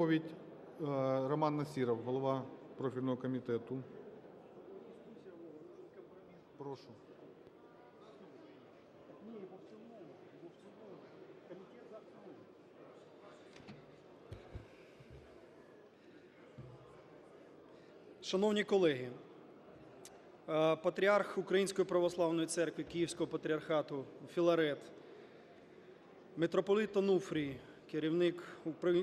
Доповідь е, Роман Насіров, голова профільного комітету. Прошу. Шановні колеги, е, патріарх Української православної церкви Київського патріархату Філарет, митрополит Онуфрій, керівник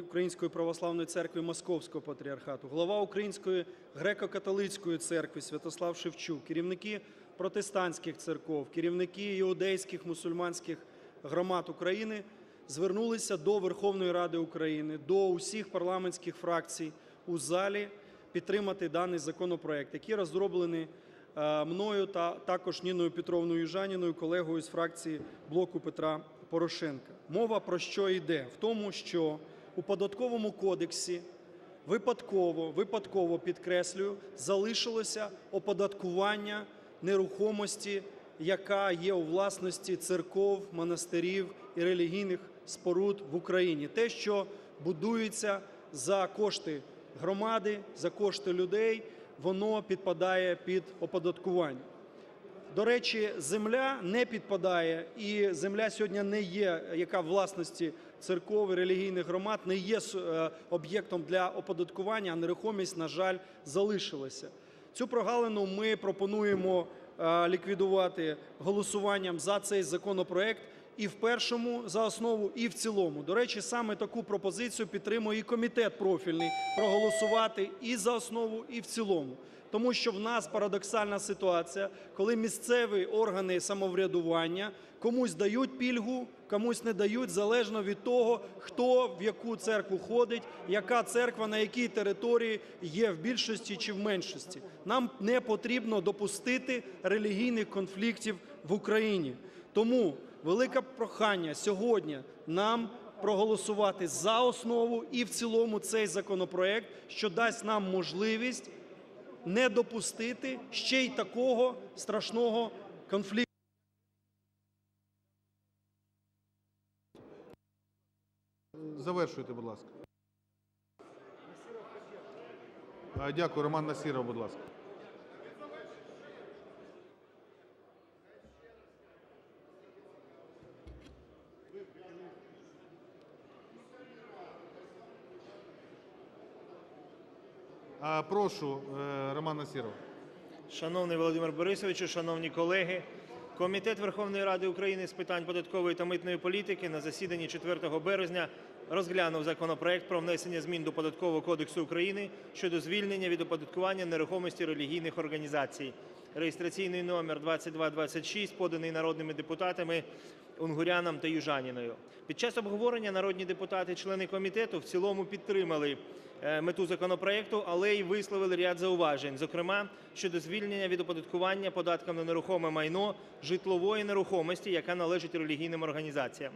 Української православної церкви Московського патріархату, голова Української греко-католицької церкви Святослав Шевчук, керівники протестантських церков, керівники іудейських мусульманських громад України звернулися до Верховної Ради України, до усіх парламентських фракцій у залі підтримати даний законопроект, який розроблений е, мною та також Ніною Петровною Южаніною, колегою з фракції блоку Петра Порошенка. Мова про що йде? В тому, що у податковому кодексі випадково, випадково підкреслюю, залишилося оподаткування нерухомості, яка є у власності церков, монастирів і релігійних споруд в Україні. Те, що будується за кошти громади, за кошти людей, воно підпадає під оподаткування. До речі, земля не підпадає, і земля сьогодні не є, яка власності церков і релігійних громад, не є е, об'єктом для оподаткування, а нерухомість, на жаль, залишилася. Цю прогалину ми пропонуємо е, ліквідувати голосуванням за цей законопроект і в першому за основу, і в цілому. До речі, саме таку пропозицію підтримує і комітет профільний проголосувати і за основу, і в цілому. Тому що в нас парадоксальна ситуація, коли місцеві органи самоврядування комусь дають пільгу, комусь не дають, залежно від того, хто в яку церкву ходить, яка церква на якій території є в більшості чи в меншості. Нам не потрібно допустити релігійних конфліктів в Україні. Тому велике прохання сьогодні нам проголосувати за основу і в цілому цей законопроект, що дасть нам можливість не допустити ще й такого страшного конфлікту. Завершуйте, будь ласка. Дякую. Роман Насіров, будь ласка. Прошу, е, Роман Насіров. Шановний Володимир Борисовичу, шановні колеги, Комітет Верховної Ради України з питань податкової та митної політики на засіданні 4 березня розглянув законопроект про внесення змін до Податкового кодексу України щодо звільнення від оподаткування нерухомості релігійних організацій. Реєстраційний номер 2226, поданий народними депутатами Унгуряном та Южаніною. Під час обговорення народні депутати, члени комітету, в цілому підтримали е, мету законопроекту, але й висловили ряд зауважень, зокрема щодо звільнення від оподаткування податком на нерухоме майно житлової нерухомості, яка належить релігійним організаціям.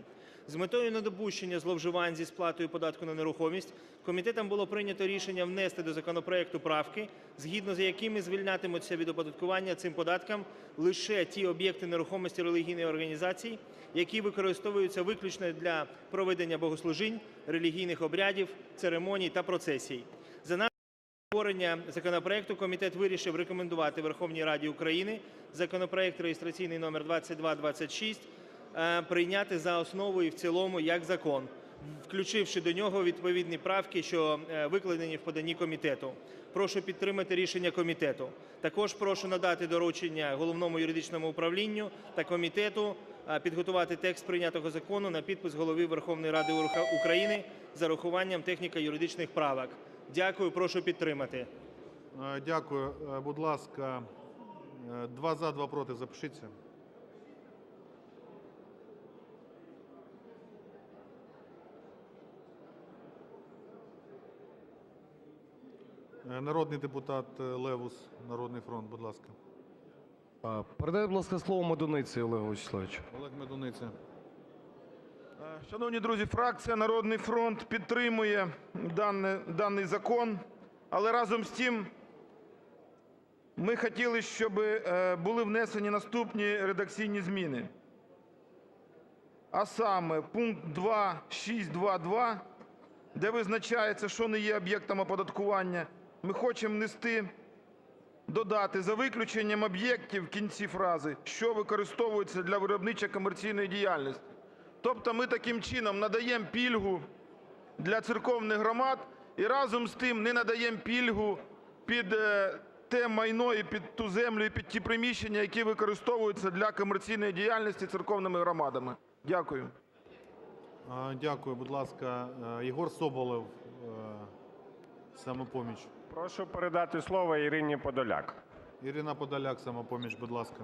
З метою недопущення зловживань зі сплатою податку на нерухомість комітетом було прийнято рішення внести до законопроекту правки, згідно з якими звільнятимуться від оподаткування цим податком лише ті об'єкти нерухомості релігійних організацій, які використовуються виключно для проведення богослужінь, релігійних обрядів, церемоній та процесій. За обговорення законопроекту комітет вирішив рекомендувати Верховній Раді України законопроект реєстраційний номер 2226 е, прийняти за основу і в цілому як закон, включивши до нього відповідні правки, що е, викладені в поданні комітету. Прошу підтримати рішення комітету. Також прошу надати доручення Головному юридичному управлінню та комітету е, підготувати текст прийнятого закону на підпис Голови Верховної Ради України з урахуванням техніко-юридичних правок. Дякую, прошу підтримати. Е, Дякую. Е, Будь ласка, е, два за, два проти. Запишіться. Народний депутат е, Левус, Народний фронт, будь ласка. Передайте, будь ласка, слово Медуниці Олегу Вячеславовичу. Олег Медуниця. Е, Шановні друзі, фракція "Народний фронт" підтримує даний закон. Але разом з тим ми хотіли, щоб е, були внесені наступні редакційні зміни. А саме пункт 2.6.2.2 де визначається, що не є об'єктом оподаткування, ми хочемо внести, додати «за виключенням об'єктів» в кінці фрази, що використовуються для виробничо-комерційної діяльності. Тобто ми таким чином надаємо пільгу для церковних громад і разом з тим не надаємо пільгу під е, те майно і під ту землю, і під ті приміщення, які використовуються для комерційної діяльності церковними громадами. Дякую. Дякую. Будь ласка, е, Єгор Соболев, "Самопоміч". Прошу передати слово Ірині Подоляк. Ірина Подоляк, "Самопоміч", будь ласка.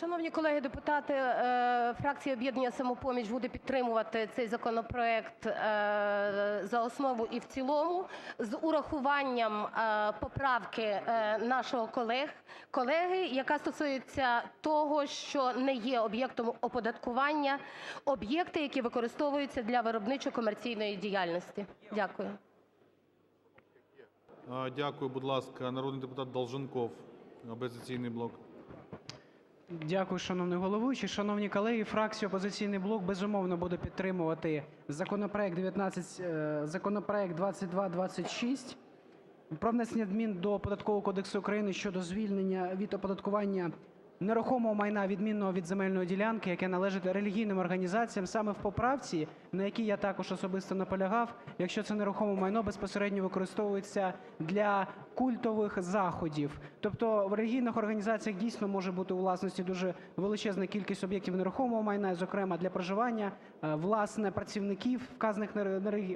Шановні колеги депутати, е, фракція "Об'єднання "Самопоміч" буде підтримувати цей законопроект е, за основу і в цілому з урахуванням е, поправки нашого колег, колеги, яка стосується того, що не є об'єктом оподаткування об'єкти, які використовуються для виробничо-комерційної діяльності. Дякую. Дякую. Будь ласка, народний депутат Долженков, "Опозиційний блок". Дякую, шановний головуючий. Шановні колеги, фракція "Опозиційний блок" безумовно буде підтримувати законопроект 19, е, 2226 про внесення змін до Податкового кодексу України щодо звільнення від оподаткування нерухомого майна, відмінного від земельної ділянки, яке належить релігійним організаціям. Саме в поправці, на якій я також особисто наполягав, якщо це нерухоме майно безпосередньо використовується для культових заходів. Тобто в релігійних організаціях дійсно може бути у власності дуже величезна кількість об'єктів нерухомого майна, зокрема для проживання, е, власне, працівників вказаних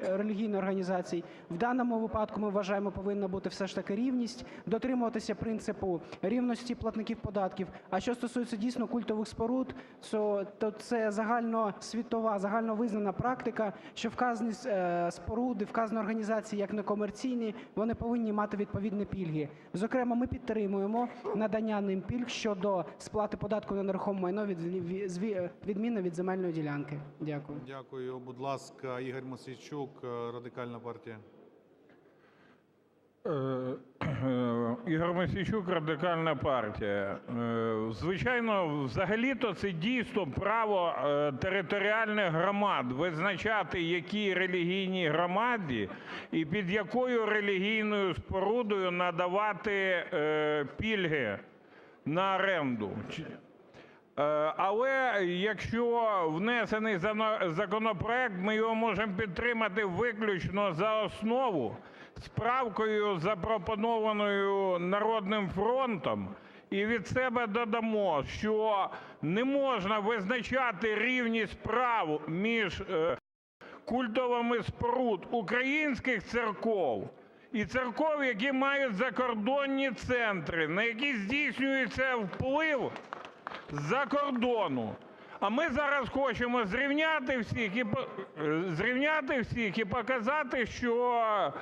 релігійних організацій. В даному випадку ми вважаємо, повинна бути все ж таки рівність, дотримуватися принципу рівності платників податків. А що стосується дійсно культових споруд, то, це загальносвітова, загальновизнана практика, що вказані е, споруди, вказані організації як некомерційні, вони повинні мати відповідні пільги. Зокрема, ми підтримуємо надання ним пільг щодо сплати податку на нерухоме майно від від- зві- від земельної ділянки. Дякую. Дякую. Будь ласка, Ігор Мосійчук, Радикальна партія. Е, Ігор Мосійчук, Радикальна партія. Е, Звичайно, взагалі-то це дійсно право е, територіальних громад визначати, які релігійні громаді і під якою релігійною спорудою надавати е, пільги на оренду. Е, Але якщо внесений законопроект, ми його можемо підтримати виключно за основу з правкою, запропонованою "Народним фронтом". І від себе додамо, що не можна визначати рівність прав між е, культовими споруд українських церков і церков, які мають закордонні центри, на які здійснюється вплив з-за кордону. А ми зараз хочемо зрівняти всіх і е, показати, що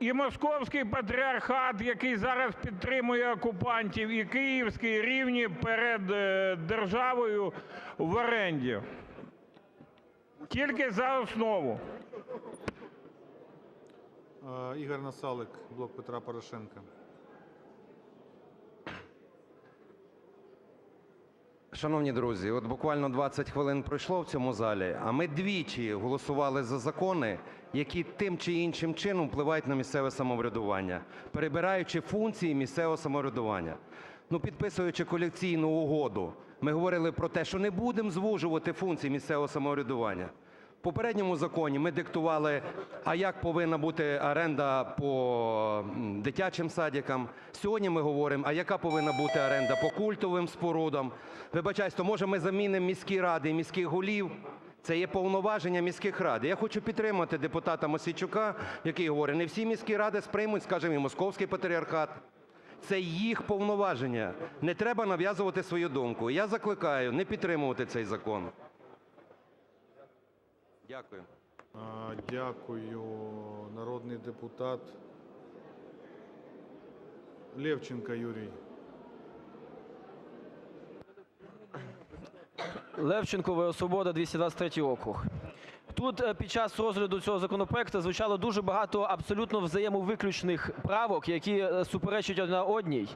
і Московський патріархат, який зараз підтримує окупантів, і Київський рівні перед е, державою в оренді. Тільки за основу. Е, Ігор Насалик, "Блок Петра Порошенка". Шановні друзі, от буквально 20 хвилин пройшло в цьому залі, а ми двічі голосували за закони, які тим чи іншим чином впливають на місцеве самоврядування, перебираючи функції місцевого самоврядування. Ну, підписуючи колекційну угоду, ми говорили про те, що не будемо звужувати функції місцевого самоврядування. Попередньому законі ми диктували, а як повинна бути оренда по дитячим садикам. Сьогодні ми говоримо, а яка повинна бути оренда по культовим спорудам. Вибачаюсь, то може ми замінимо міські ради і міських голів? Це є повноваження міських рад. Я хочу підтримати депутата Мосійчука, який говорить, не всі міські ради сприймуть, скажімо, і Московський патріархат. Це їх повноваження. Не треба нав'язувати свою думку. Я закликаю не підтримувати цей закон. Дякую. Дякую. Народний депутат Левченко Юрій. Левченко, "ВО Свобода", 223 округ. Тут е, під час розгляду цього законопроекту звучало дуже багато абсолютно взаємовиключних правок, які е, суперечать одна одній.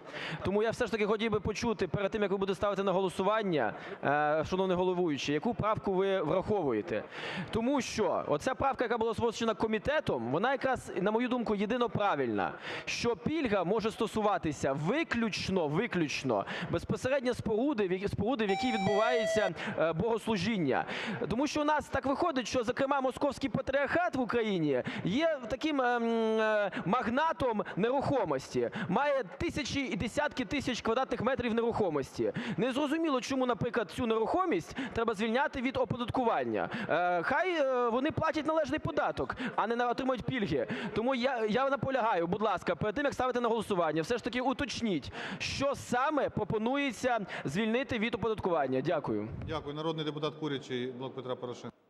Тому я все ж таки хотів би почути перед тим, як ви будете ставити на голосування, е, шановний головуючий, яку правку ви враховуєте. Тому що оця правка, яка була озвучена комітетом, вона якраз, на мою думку, єдино правильна, що пільга може стосуватися виключно, виключно безпосередньо споруди, споруди, в якій відбувається богослужіння. Тому що у нас так виходить, що, зокрема, московський патріархат в Україні є таким ем, е, магнатом нерухомості, має тисячі і десятки тисяч квадратних метрів нерухомості. Незрозуміло, чому, наприклад, цю нерухомість треба звільняти від оподаткування. Е, Хай е, вони платять належний податок, а не отримують пільги. Тому я, я наполягаю, будь ласка, перед тим, як ставити на голосування, все ж таки уточніть, що саме пропонується звільнити від оподаткування. Дякую. Дякую. Народний депутат Курячий, блок Петра Порошенка.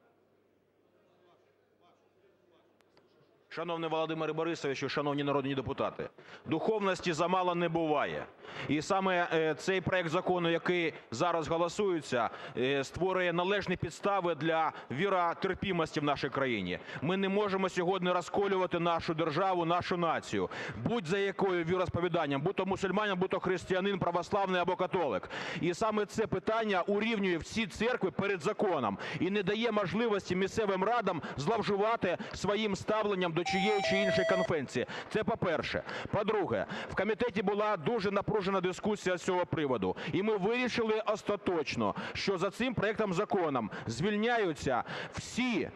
Шановний Володимире Борисовичу, шановні народні депутати, духовності замало не буває. І саме е, цей проект закону, який зараз голосується, е, створює належні підстави для віротерпімості в нашій країні. Ми не можемо сьогодні розколювати нашу державу, нашу націю, будь-за якою віросповіданням, будь то мусульманин, будь то християнин, православний або католик. І саме це питання урівнює всі церкви перед законом і не дає можливості місцевим радам зловживати своїм ставленням до чиєї чи іншої конфесії. Це по-перше. По-друге, в комітеті була дуже напружена дискусія з цього приводу, і ми вирішили остаточно, що за цим проектом законом звільняються всі,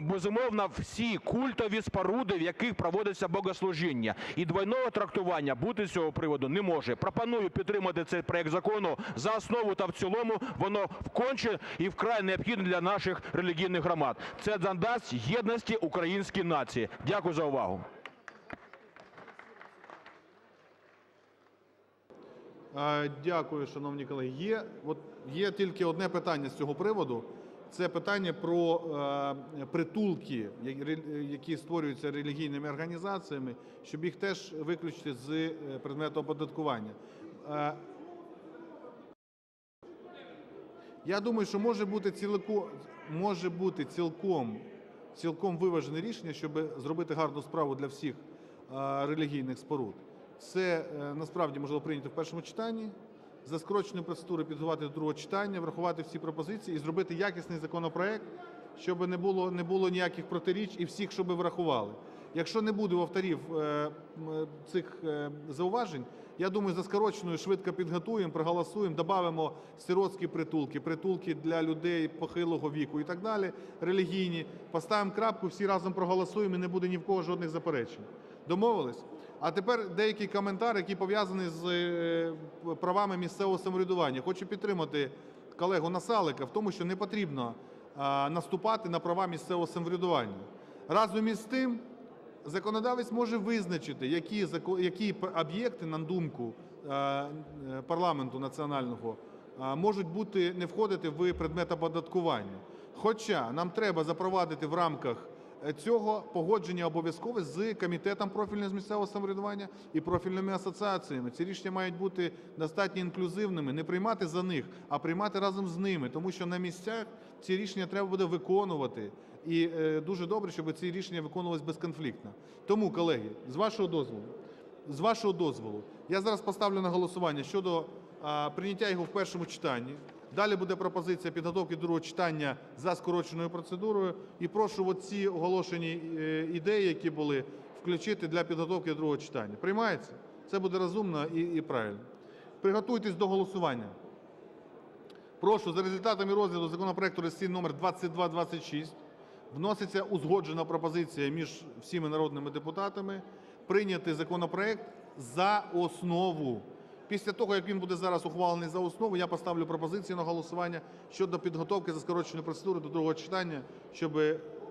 безумовно, всі культові споруди, в яких проводиться богослужіння. І двойного трактування бути з цього приводу не може. Пропоную підтримати цей проект закону за основу та в цілому. Воно вконче і вкрай необхідне для наших релігійних громад. Це надасть єдності українській нації. Дякую за увагу. Е, Дякую, шановні колеги. Є, от, є тільки одне питання з цього приводу. Це питання про е, притулки, які створюються релігійними організаціями, щоб їх теж виключити з е, предмету оподаткування. Е, я думаю, що може бути цілком, може бути цілком, цілком виважене рішення, щоб зробити гарну справу для всіх релігійних споруд. Це е, насправді можливо прийняти в першому читанні, за скороченою процедурою підготувати до другого читання, врахувати всі пропозиції і зробити якісний законопроект, щоб не було, не було ніяких протиріч і всіх, щоб врахували. Якщо не буде у авторів е, цих е, зауважень, я думаю, за скороченою швидко підготуємо, проголосуємо, додамо сиротські притулки, притулки для людей похилого віку і так далі, релігійні. Поставимо крапку, всі разом проголосуємо і не буде ні в кого жодних заперечень. Домовились? А тепер деякий коментар, який пов'язаний з е, правами місцевого самоврядування. Хочу підтримати колегу Насалика в тому, що не потрібно наступати на права місцевого самоврядування. Разом із тим, законодавець може визначити, які, які об'єкти, на думку е, е, парламенту національного, можуть бути не входити в предмет оподаткування. Хоча нам треба запровадити в рамках е, цього погодження обов'язкове з комітетом профільним з місцевого самоврядування і профільними асоціаціями. Ці рішення мають бути достатньо інклюзивними, не приймати за них, а приймати разом з ними, тому що на місцях ці рішення треба буде виконувати. І е, дуже добре, щоб ці рішення виконувалися безконфліктно. Тому, колеги, з вашого дозволу, з вашого дозволу, я зараз поставлю на голосування щодо прийняття його в першому читанні. Далі буде пропозиція підготовки другого читання за скороченою процедурою. І прошу оці оголошені е, ідеї, які були, включити для підготовки другого читання. Приймається? Це буде розумно і, і правильно. Приготуйтесь до голосування. Прошу за результатами розгляду законопроекту реєстраційний номер 2226 вноситься узгоджена пропозиція між всіма народними депутатами прийняти законопроект за основу. Після того, як він буде зараз ухвалений за основу, я поставлю пропозицію на голосування щодо підготовки за скороченою процедурою до другого читання, щоб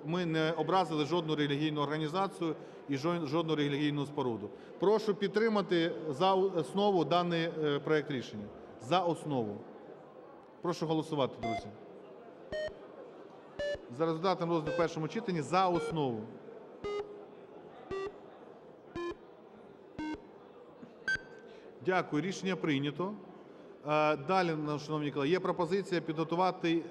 ми не образили жодну релігійну організацію і жодну релігійну споруду. Прошу підтримати за основу даний е, проект рішення. За основу. Прошу голосувати, друзі. За результатом розгляду в першому читанні за основу. Дякую. Рішення прийнято. Е, Далі, шановні колеги, є пропозиція підготувати